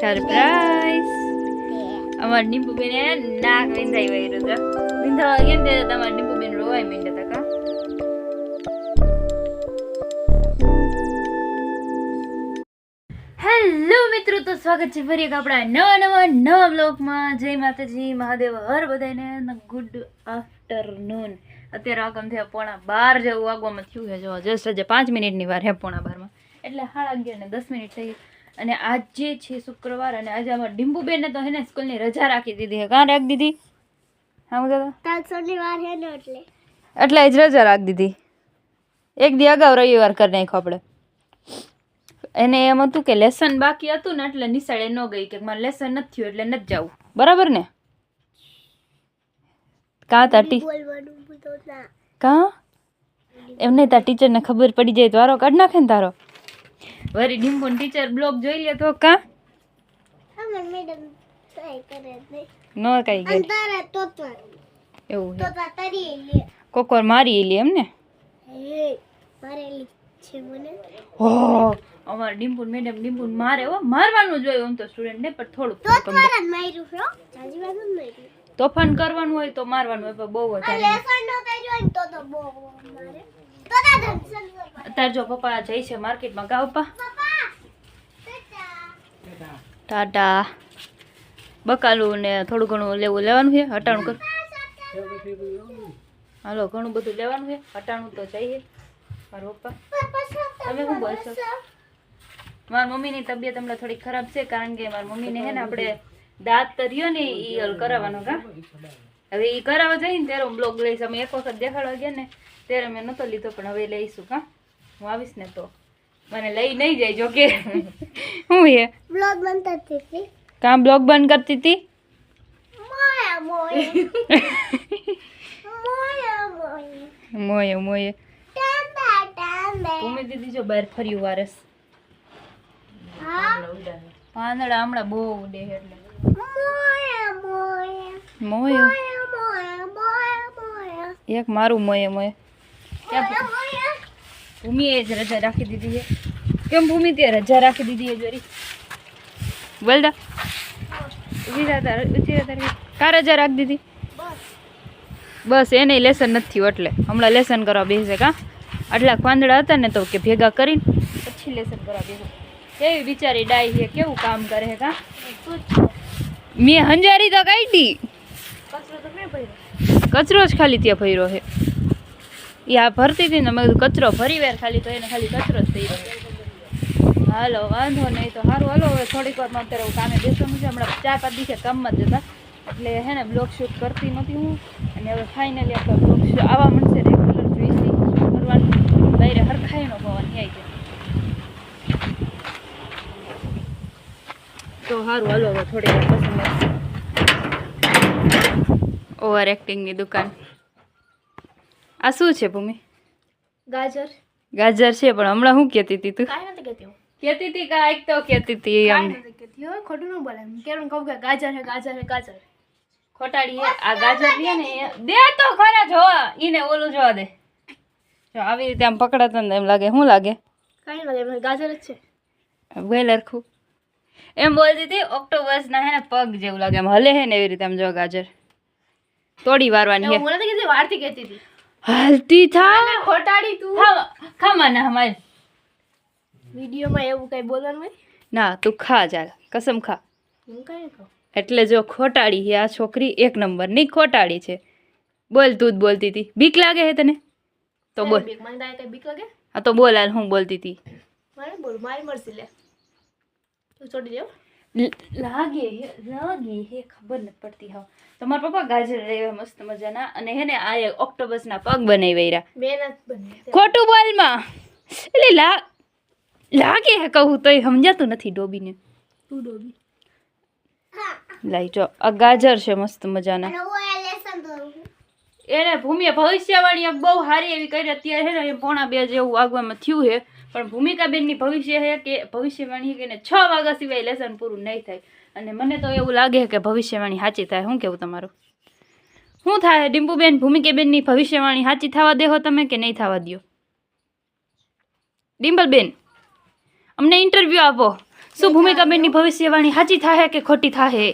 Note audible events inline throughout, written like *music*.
Surprise અમાર નીંબુ બેન નાક વિંધાઈ વયું છે. વિંધાવા ગયા ને ત્યારે તમારા નીંબુ રોવાય માંડ્યા હતા કા? હેલો મિત્રો તો સ્વાગત છે ફરી એક આપણા નવા નવા નવા બ્લોગમાં જય માતાજી મહાદેવ હર બધાને ગુડ આફ્ટરનૂન અત્યારે આગમ થયા પોણા બાર જેવું આગવામાં થયું છે. જો જસ્ટ હજે પાંચ મિનિટની વાર હે પોણા બારમાં. એટલે સાડા અગિયાર ને દસ મિનિટ થઈ. અને આજે છે શુક્રવાર અને આજે અમારે ડીંબુબેનને તો હે ને સ્કૂલની રજા રાખી દીધી છે. કાં રાખી દીધી? હા હું દાદા કાલ શનિવાર હે ને એટલે. એટલે જ રજા રાખી દીધી. એક દી અગાઉ રવિવાર કરી નાખ્યો આપણે. એને એમ હતું કે લેસન બાકી હતું ને એટલે નિશાળે ન ગઈ કે મારે લેસન નથી થયું એટલે નથી જવું. બરાબર ને? કાં તા કાં? એમ નહીં તાર ટીચરને ખબર પડી જાય તો વારો કાઢ નાખે ને તારો. વરી ડીમ્પોન ટીચર બ્લોગ જોઈ લે તો કા? નો મેડમ કઈ ગઈ એવું તો લે. મારી લે એમ ને હે છે અમારે ડીમ્પુન મેડમ ડિમ્પુન મારે હો. મારવાનું જોઈએ આમ તો સ્ટુડન્ટ ને પણ થોડુંક હો. તોફાન કરવાનું હોય તો મારવાનું હોય પણ બહુ વધારે અત્યારે જો પપ્પા જઈ છે માર્કેટમાં. કા પપ્પા ટાટા. બકાલું ને થોડું ઘણું લેવું લેવાનું છે, હટાણું કર. હાલો, ઘણું બધું લેવાનું છે, હટાણું તો જઈએ. મારા પપ્પા. તમે શું બોલશો? મારા મમ્મીની તબિયત હમણાં થોડી ખરાબ છે, કારણ કે મારા મમ્મીને હે ને આપણે દાંત તર્યો ને એ હલ કરાવવાનો, કા? હવે એ કરાવવા જઈએ ને ત્યારે હું બ્લોગ લઈશ. અમે એક વખત દેખાડવા ગયા ને ત્યારે મેં નહોતો લીધો પણ હવે લઈશું કા હું આવીશ ને તો. મને લઈ નહીં જાય જો કે. હું એ બ્લોગ બનતા હતી કાં બ્લોગ બંધ કરતી હતી મોયા મોયા. ભૂમિ દીદી જો બહાર ફર્યું વારસ. પાંદડા હમણાં બહુ ઉડે એટલે. મોયા. મોયા. એક મારું મોયે મોએ મોયા ભૂમિએ જ રજા રાખી દીધી છે. કેમ ભૂમિ તે રજા રાખી દીધી છે જોરી? બોલદા કા રજા રાખી દીધી? બસ. બસ એને લેસન નથી એટલે. હમણાં લેસન કરવા બેસે કા? આટલા પાંદડા હતા ને તો કે ભેગા કરીને પછી લેસન કરવા બેસે કેવી બિચારી ડાઈ છે કેવું કામ કરે છે કા? મેં હંજારી તો કાઢી. કચરો તો મેં ભર્યો. કચરો જ ખાલી ત્યાં ભર્યો છે. એ આ ભરતી હતી ને મેં કચરો ભરી વાર ખાલી તો એને ખાલી કચરો જ થઈ રહ્યો હાલો, વાંધો નહીં તો સારું હાલો, હવે થોડીક વારમાં અત્યારે હું કામે બેસવાનું છે હમણાં ચાર પાંચ દિવસે કામમાં જ જતા એટલે હે ને, બ્લોગ શૂટ કરતી નહોતી હું. અને હવે ફાઇનલી આપણે બ્લોગ શૂટ આવવા મળશે રેગ્યુલર જોઈશી કરવાનું. બહાર હરખાઈ નો ભવન આવી જાય તો સારું હાલો, હવે થોડી વાર પછી. ઓવર એક્ટિંગની દુકાન. આ શું છે ભૂમિ? ગાજર. ગાજર છે પણ હમણાં શું કહેતી હતી તું? કાંઈ નથી કહેતી કહેતી હતી કાંઈક તો કહેતી હતી આમ કાંઈ ખોટું ન બોલે કેમ કહું કે ગાજર હે ગાજર હે ગાજર. ખોટાડી આ ગાજર લે ને દે તો ખરા જોવા ઈને ઓલું જોવા દે. જો આવી રીતે આમ પકડાતા ને એમ લાગે. શું લાગે? કાંઈ લાગે ગાજર જ છે. વેલર ખૂબ એમ બોલતી હતી ઓક્ટોબસ ના હે ને પગ જેવું લાગે. એમ હલે હે ને એવી રીતે આમ જો ગાજર. તોડી વારવાની હે. નથી કહેતી વારથી કહેતી હતી. હલતી થા. ખોટાડી તું. ખામા ના હમાય વિડીયોમાં એવું કઈ બોલવાનું ના તું ખા જા કસમ ખા. એટલે જો ખોટાડી હે આ છોકરી એક નંબરની ખોટાડી છે. બોલ તું જ બોલતી હતી. બીક લાગે હે તને? તો બોલ. બીક? મને લાગે? હા તો બોલ હાલ હું બોલતી હતી. મારે બોલ મારી મરસી લે. તું છોડી દેવ લાગે હે લાગે હે ખબર નથી પડતી હા તમારા પપ્પા ગાજર લેવા મસ્ત મજાના અને હે ને આ ઓક્ટોબસના પગ બનાવી વૈરા. મેં ખોટું બોલમાં. એટલે લા લાગે હે કહું તોય સમજાતું નથી ડોબીને. તું ડોબી. લાઈ જો આ ગાજર છે મસ્ત મજાના. એને ભૂમિએ ભવિષ્યવાણી બહુ સારી એવી કરી અત્યારે ને પોણા બે જેવું આગવામાં થયું છે પણ ભૂમિકાબેનની ભવિષ્ય છે કે ભવિષ્યવાણી છે કે એને છ વાગ્યા સિવાય લેસન પૂરું નહીં થાય. અને મને તો એવું લાગે કે ભવિષ્યવાણી સાચી થાય. શું કેવું તમારું? શું થાય? ડિમ્પુબેન ભૂમિકાબેનની ભવિષ્યવાણી સાચી થવા દેહો તમે કે નહીં થવા દો ડિમ્પલબેન અમને ઇન્ટરવ્યૂ આપો. શું ભૂમિકાબેનની ભવિષ્યવાણી સાચી થાહે કે ખોટી થાહે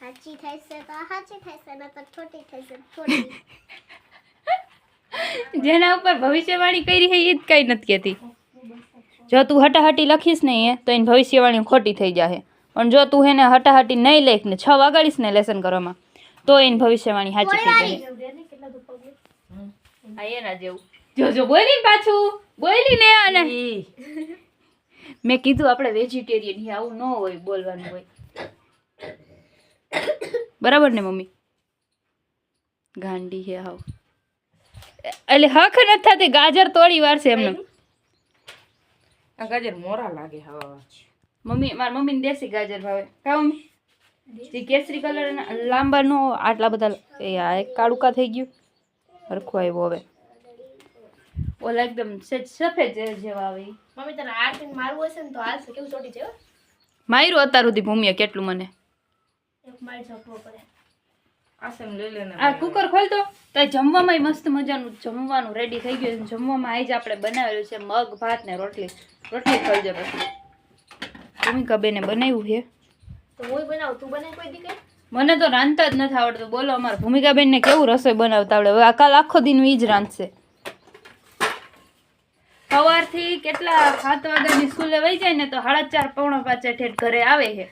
સાચી થાય છે તો સાચી થાય છે ને તો ખોટી થાય છે તો ખોટી. *laughs* જેના ઉપર ભવિષ્યવાણી કરી છે એ જ કઈ નથી કહેતી. જો તું હટાહટી લખીશ ને એ તો એની ભવિષ્યવાણી ખોટી થઈ જાય પણ જો તું એને હટાહટી નહીં લખ ને છ વાગાડીશ ને લેસન કરવામાં તો એની ભવિષ્યવાણી સાચી થઈ જશે હા એના જેવું. જો જો બોલી પાછું. બોલી ને અને મેં કીધું આપણે વેજીટેરિયન આવું ન હોય બોલવાનું હોય. બરાબર ને મમ્મી? ગાંડી હે હાવ. એટલે હક નથી થતી ગાજર તોડી વારશે એમને. આ ગાજર મોરા લાગે હવે મમ્મી મારા મમ્મીને દેશી ગાજર ભાવે. કા મમ્મી? જે કેસરી કલર લાંબા નો આટલા બધા એ આ એક કાળુકા થઈ ગયું. હરખું આવ્યો હવે. ઓલા એકદમ સેજ સફેદ જેવા આવે. મમ્મી તને આરતી મારવું હશે ને તો હાલશે. કેવું ચોટી છે માર્યું અત્યાર સુધી ભૂમિએ કેટલું મને. એક મારી પડે. આ કુકર ખોલતો તો. જમવામાં મસ્ત મજાનું જમવાનું રેડી થઈ ગયું છે. જમવામાં આજ આપણે બનાવેલું છે મગ ભાત ને રોટલી. રોટલી ખોલજો પછી. ભૂમિકા બેને બનાવ્યું છે. તો હું તું બનાવી કોઈ દી કઈ? મને તો રાંધતા જ નથી આવડતું. બોલો અમારા ભૂમિકાબેનને કેવું રસોઈ બનાવતા આવડે? હવે આ કાલ આખો દિન એ જ રાંધશે. સવારથી કેટલા સાત વાગ્યાની સ્કૂલે વહી જાય ને તો સાડા ચાર પોણા પાંચે ઠેઠ ઘરે આવે છે.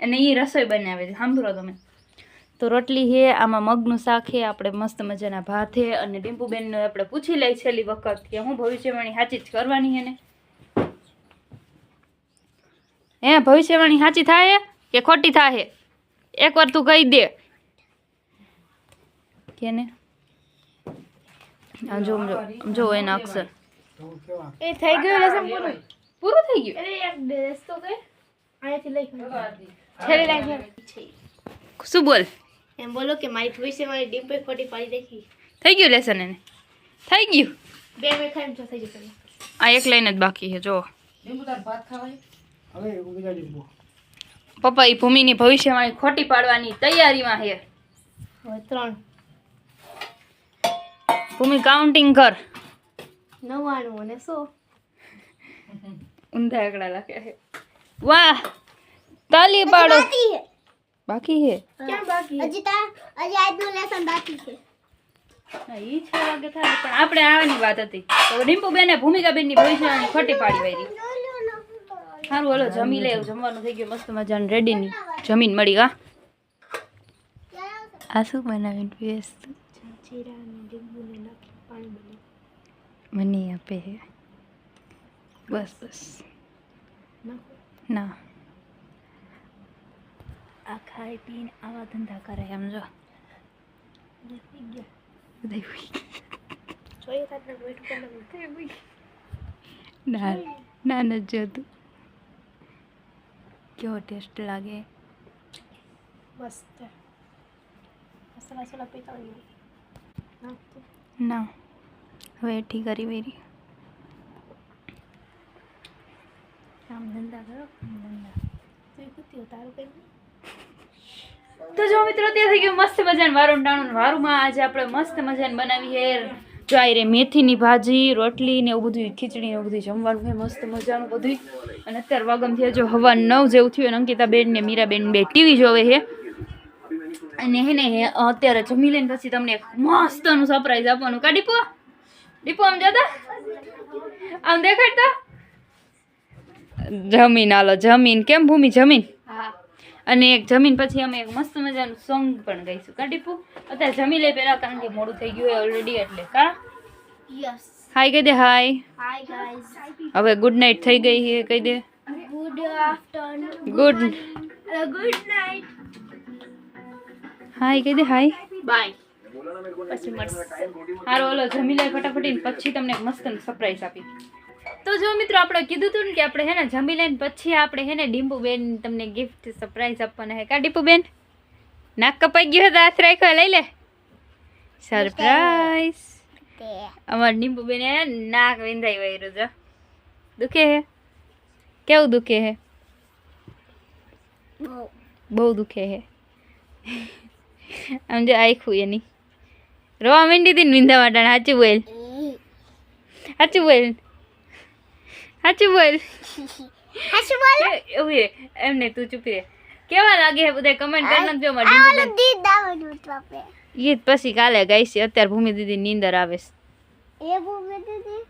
અને એ રસોઈ બનાવે છે. સાંભળો તમે. તો રોટલી છે આમાં મગનું શાક હે આપણે મસ્ત મજાના ભાત હે અને ડિમ્પુબેનને આપણે પૂછી લઈ છેલ્લી વખત કે હું ભવિષ્યવાણી સાચી જ કરવાની છે ને? હે ભવિષ્યવાણી સાચી થાય કે ખોટી થાય એકવાર તું કહી દે. કેને ને? જો જો એના અક્ષર. એ થઈ ગયું લસણ પૂરું પૂરું થઈ ગયું? અરે એક ડ્રેસ તો કે આયાથી લઈ. છેલ્લે લાગી શું બોલ? એમ બોલો કે મારી ભવિષ્ય મારી ડિમ્પલ ખોટી પાડી દેખી થઈ ગયું લેસન એને? થઈ ગયું? બે બે ખાઈને જો થઈ ગયું આ એક લાઈન જ બાકી છે જો. લીંબુ તાર ભાત ખાવાય? પપ્પા એ ભૂમિની ભવિષ્યવાણી ખોટી પાડવાની તૈયારીમાં છે. હવે ત્રણ. ભૂમિ કાઉન્ટિંગ કર. નવ્વાણું અને સો. ઊંધા એકડા લખે છે. વાહ! તાલી પાડો. બાકી હે? ક્યાં બાકી હજી તા હજી આજનું લેસન બાકી છે. હા, ઈ છે વાગે થાય પણ આપણે આવવાની વાત હતી. તો ડિમ્પુબેને ભૂમિકાબેનની ભવિષ્યવાણી ખોટી પાડી વાળી સારું હલો જમી લે જમવાનું થઈ ગયું મસ્ત મજાનું રેડીની જમીન મળી ગા આ શું બનાવીને પીએસ જીરા અને લીંબુને નાખી પાણી બનાવી. મને આપે બસ બસ. ના. આ ખાઈ પીને આવા ધંધા કરે એમ જો ના ના નથી જોતું કેવો ટેસ્ટ લાગે મસ્ત મસાલા પીતા ના હવે એઠી કરી વેરી કામ ધંધા કરો ધંધા તું કુતી તારું કઈ તો જો મિત્રો ત્યાં થઈ ગયું મસ્ત મજાનું વારું ટાણું વારુંમાં. આજે આપણે મસ્ત મજાનું બનાવી હે જો આ રે મેથીની ભાજી, રોટલી ને એવું બધું ખીચડી ને એવું બધું જમવાનું હોય મસ્ત મજાનું બધું અને અત્યારે વાગમ થયા, જો હવા નવ જેવું થયું અંકિતાબેન ને મીરાબેન બે ટીવી જોવે હે અને હે ને અત્યારે જમી લઈને પછી તમને મસ્તનું સરપ્રાઈઝ આપવાનું. કા ડીપો? ડીપો, આમ જતા? આમ દેખાડતા? જમીન આલો જમીન. કેમ ભૂમિ, જમીન? અને એક જમીન પછી અમે એક મસ્ત મજાનું સોંગ પણ ગાઈશું. કા ટીપુ? અત્યારે જમી લે પહેલા કારણ કે મોડું થઈ ગયું ઓલરેડી એટલે. કા? હાય કહી દે હાય હવે ગુડ નાઇટ થઈ ગઈ છે કહી દે. Good afternoon good good night hi કહી દે હાય બાય પછી મળશે. હારો ઓલો જમી લે ફટાફટી પછી તમને મસ્ત સરપ્રાઈઝ આપી તો જો મિત્રો આપણે કીધું હતું ને કે આપણે હે ને જમી લઈને પછી આપણે હે ને ડીમ્પુબેન તમને ગિફ્ટ સરપ્રાઈઝ આપવાના હે. કા ડીમ્પુબેન નાક કપાઈ ગયું હતું હાથ રાખ્યો લઈ લે. સરપ્રાઈઝ અમાર ડીમ્પુબેન હે ને નાક વિંધાઈ વયરું છે દુખે હે? કેવું દુખે હે? બહુ દુખે હે. આમ જો આખું એની. રોવા માંડી હતી ને વિંધા માટે સાચું બોલ. સાચું બોલ. સાચું બોલ. હાસુ બોલ? કે- એવું એ એમ નહીં તું ચૂપી રહે. કેવા લાગે છે બધા કમેન્ટ કરી નાખજો મારી આ ડીમ્પુ ઓલું દીદ દાવાનું બાપે. એ જ પછી કાલે ગાઈશ અત્યારે ભૂમિ દીદી નીંદર આવે છે. એ બોમે દીદી?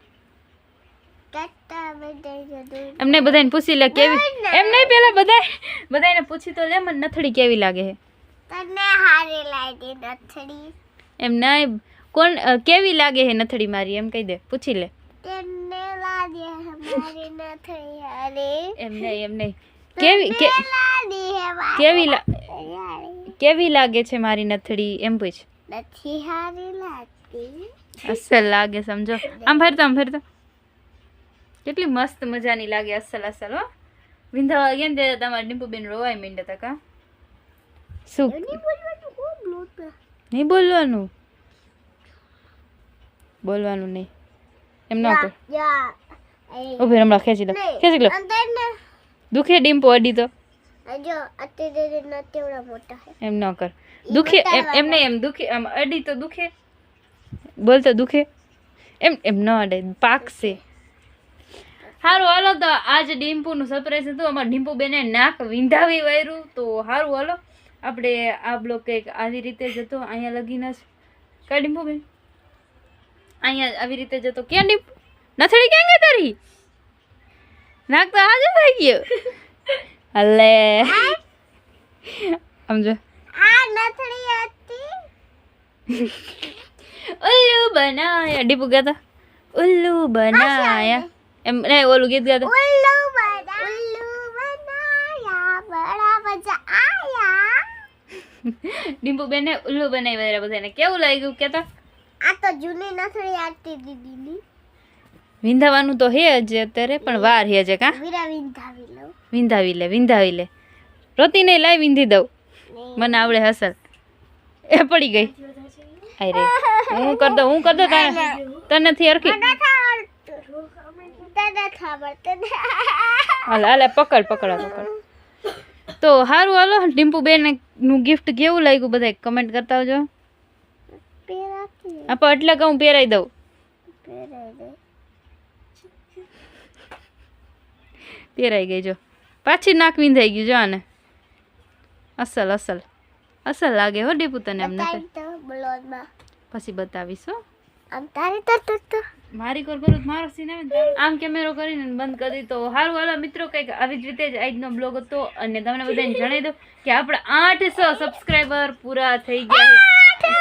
ટટ્ટા બેટાઈ જતું એમને બધાને પૂછી લે કેવી એમ નહીં પેલા બધા બધાને પૂછી તો લે મને નથડી કેવી લાગે છે? તને હારી લાગી નથડી એમ નહીં. કોણ અ, કેવી લાગે છે નથડી મારી? એમ કહી દે. પૂછી લે. લાગે એમ નહીં એમ નહીં કેવી કેવી કેવી લાગે છે મારી નથડી એમ પૂછ. નથી હારી લાગતી. અસલ લાગે સમજો. આમ ફરતો આમ ફરતો. કેટલી મસ્ત મજાની લાગે અસલ અસલ હો. વિંધા ગયા ને તમારા ડીમ્પુબેન રોવાય માંડ્યા તકા શું? નહીં બોલવાનું? બોલવાનું નહીં. એમ ન કર. ઊભી હમણાં ખેંચી લો ખેંચી લો. દુખે ડીમ્પો અડી તો. જો એમ ન કર. દુખે એમ એમ નહીં એમ દુખે આમ અડી તો દુખે. બોલ તો દુખે. એમ એમ ન અડે પાકશે સારું હાલો તો આજ ડીમ્પુનું સરપ્રાઈઝ હતું. અમારા ડીમ્પુ બેને નાક વિંધાવી વાયરું. તો સારું હાલો. આપણે આ બ્લોક કંઈક આવી રીતે જતો અહીંયા લગીને જ. કા ડીમ્પુ બેન? અહીંયા આવી રીતે જતો ક્યાં ડીપ? નથડી ક્યાં ગઈ તારી? નાક તો હાજર થઈ ગયો. હલે. સમજો આ નથડી હતી. ઉલ્લુ બનાયા. ડીપુ ગાતા ઉલ્લુ બનાયા. એમ નહીં ઓલું ગીત ગાતા. ઉલ્લુ બના ઉલ્લુ બનાયા. બડા મજા આયા. ડીમ્પુ બેને ઉલ્લુ બનાવી બધા. બધાને કેવું લાગ્યું? કેતા? આ તો જૂની નથડી આતી દીદીની. વિંધાવાનું તો હે જ અત્યારે પણ વાર હે છે કા? વિંધાવી લે વિંધાવી લે. રોતી નહીં લાઈ વિંધી દઉં. મને આવડે હસલ એ પડી ગઈ. આઈ રે. હું કર દઉં હું કર દઉં? તને તને થી અરખી હાલ હાલે પકડ પકડ પકડ. તો સારું હાલો ડિમ્પુ બેનનું ગિફ્ટ કેવું લાગ્યું? બધા કમેન્ટ કરતા આવજો. આપો એટલે કે હું પહેરાઈ દઉં. પેરાઈ પહેરાઈ ગઈ જો. પાછી નાક વિંધાઈ ગયું જો આને. અસલ અસલ. અસલ લાગે હો ડીપુ તને એમ નથી પછી બતાવીશ હો. આમ તારી તો તો તો. મારી કોર કરું મારો સીન આવે આમ કેમેરો કરીને બંધ કરી દી તો સારું હાલો મિત્રો કંઈક આવી જ રીતે જ આજનો બ્લોગ હતો અને તમને બધાને જણાવી દો કે આપણે આઠસો સબસ્ક્રાઈબર પૂરા થઈ ગયા છે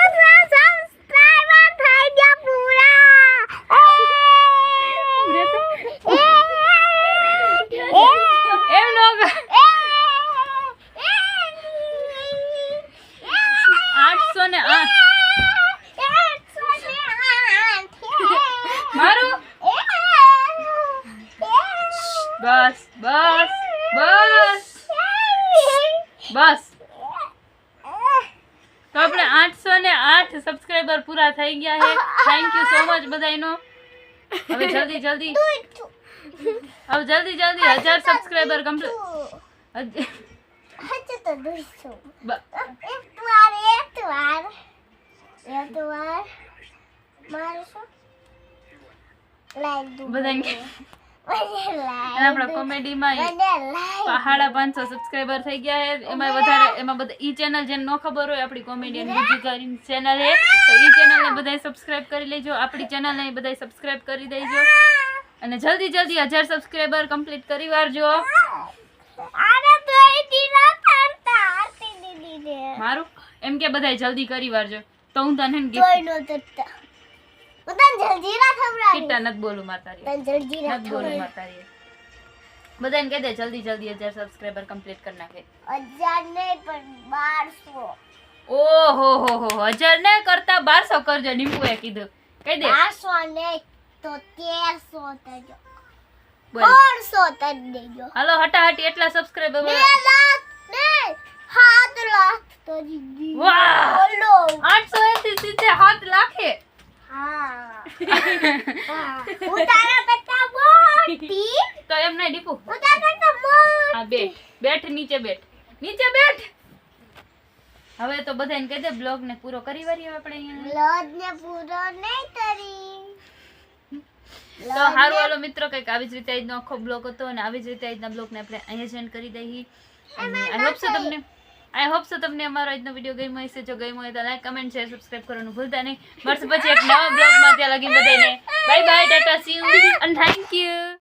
સબસ્ક્રાઇબર થઈ ગયા પૂરા એમ નો કર. આઠસો ને આઠ મારું બસ બસ બસ બસ તો આપણે આઠસો ને આઠ સબસ્ક્રાઈબર પૂરા થઈ ગયા છે થેન્ક યુ સો મચ બધાનો હવે જલ્દી જલ્દી. હવે જલ્દી જલ્દી હજાર સબસ્ક્રાઈબર કમ્પ્લીટ બધાને અને આપણા કોમેડીમાં સાડા પાંચસો સબસ્ક્રાઈબર થઈ ગયા છે. એમાં વધારે એમાં બધા ઈ ચેનલ જેને ન ખબર હોય આપણી બીજી કરીને ચેનલ છે. તો ઈ ચેનલને બધાય સબસ્ક્રાઈબ કરી લેજો. આપણી ચેનલને બધાય સબસ્ક્રાઇબ કરી દેજો. અને જલ્દી જલ્દી હજાર સબસ્ક્રાઈબર કમ્પ્લીટ કરી વારજો. મારું? એમ કે બધાય જલ્દી કરી વારજો. તો હું તને ગિફ્ટ કિટ્ટા નથી બોલું માતારી નથી બોલું માતારી બધાને કહી દે જલ્દી જલ્દી હજાર સબસ્ક્રાઈબર કમ્પ્લીટ કરી નાખે હજાર નહીં પણ બારસો ઓહો હો હો હજાર ને કરતા બારસો કરજો ડીમ્પુએ કીધું કહી દે બારસો નહીં તો તેરસો થજો બોલ સોળસો થઈ દેજો હાલો હટાહટી એટલા સબસ્ક્રાઈબર બે લાખ નહીં સાત લાખ તો દીદી વાહ બોલો આઠસો એસી સીધે હાથ લાખે તો એમ નહીં ડીપુ હું બેઠ. બેઠ નીચે બેઠ. નીચે બેઠ. હવે તો બધાને કહી દે બ્લોગ ને પૂરો કરી વારીએ આપણે અહીંયા. બ્લોગ ને પૂરો નહીં કરી. તો હારું હાલો મિત્રો કંઈક આવી જ રીતે આજનો આખો બ્લોગ હતો અને આવી જ રીતે આજના બ્લોગને આપણે અહીંયા સેન્ડ કરી દઈએ. આઈ હોપ સો તમને આઈ હોપ સો તમને અમારો આજનો વીડિયો ગમ્યો હશે. જો ગમ્યો હોય તો લાઈક કમેન્ટ શેર સબસ્ક્રાઇબ કરવાનું ભૂલતા નહીં. મળશે પછી એક નવા બ્લોગમાં ત્યાં લગી બધાને bye bye tata see you અને થેન્ક યુ